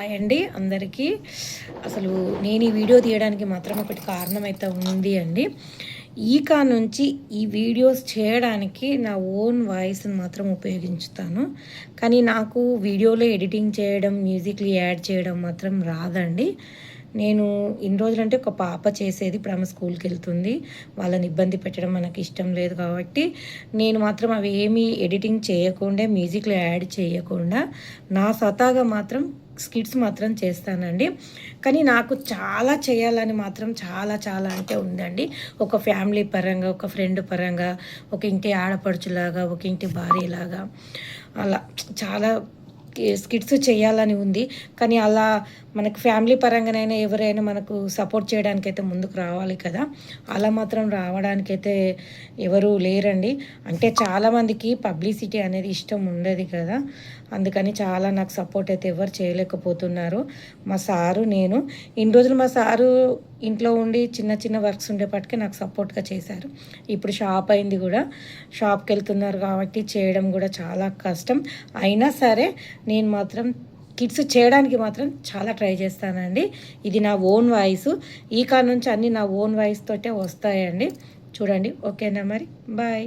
Hi అండి అందరికీ. అసలు నేను ఈ వీడియో తీయడానికి మాత్రం ఒకటి కారణం అయితే ఉంది అండి. ఈకా నుంచి ఈ వీడియోస్ చేయడానికి నా ఓన్ వాయిస్ని మాత్రం ఉపయోగించుతాను. కానీ నాకు వీడియోలో ఎడిటింగ్ చేయడం మ్యూజిక్లు యాడ్ చేయడం మాత్రం రాదండి. నేను ఇన్ని రోజులంటే ఒక పాప చేసేది ఇప్పుడు ఆమె స్కూల్కి వెళ్తుంది. వాళ్ళని ఇబ్బంది పెట్టడం మనకి ఇష్టం లేదు కాబట్టి నేను మాత్రం అవి ఏమీ ఎడిటింగ్ చేయకుండా మ్యూజిక్లో యాడ్ చేయకుండా నా స్వతహాగా మాత్రం స్కిట్స్ మాత్రం చేస్తానండి. కానీ నాకు చాలా చేయాలని మాత్రం చాలా చాలా అంటే ఉందండి. ఒక ఫ్యామిలీ పరంగా ఒక ఫ్రెండ్ పరంగా ఒక ఇంటి ఆడపడుచులాగా ఒక ఇంటి భార్యలాగా అలా చాలా స్కిట్స్ చేయాలని ఉంది. కానీ అలా మనకు ఫ్యామిలీ పరంగానైనా ఎవరైనా మనకు సపోర్ట్ చేయడానికైతే ముందుకు రావాలి కదా. అలా మాత్రం రావడానికైతే ఎవరు లేరండి. అంటే చాలామందికి పబ్లిసిటీ అనేది ఇష్టం ఉండదు కదా. అందుకని చాలా నాకు సపోర్ట్ అయితే ఎవరు చేయలేకపోతున్నారు. మా సారు నేను. ఇన్ని రోజులు మా సారు ఇంట్లో ఉండి చిన్న చిన్న వర్క్స్ ఉండేపాటికి నాకు సపోర్ట్గా చేశారు. ఇప్పుడు షాప్ అయింది కూడా. షాప్కి వెళ్తున్నారు కాబట్టి చేయడం కూడా చాలా కష్టం. అయినా సరే నేను మాత్రం కిడ్స్ చేయడానికి మాత్రం చాలా ట్రై చేస్తానండి. ఇది నా ఓన్ వాయిస్. ఈ కాడ నుంచి అన్నీ నా ఓన్ వాయిస్ తోటే వస్తాయండి. చూడండి. ఓకేనా మరి? బాయ్.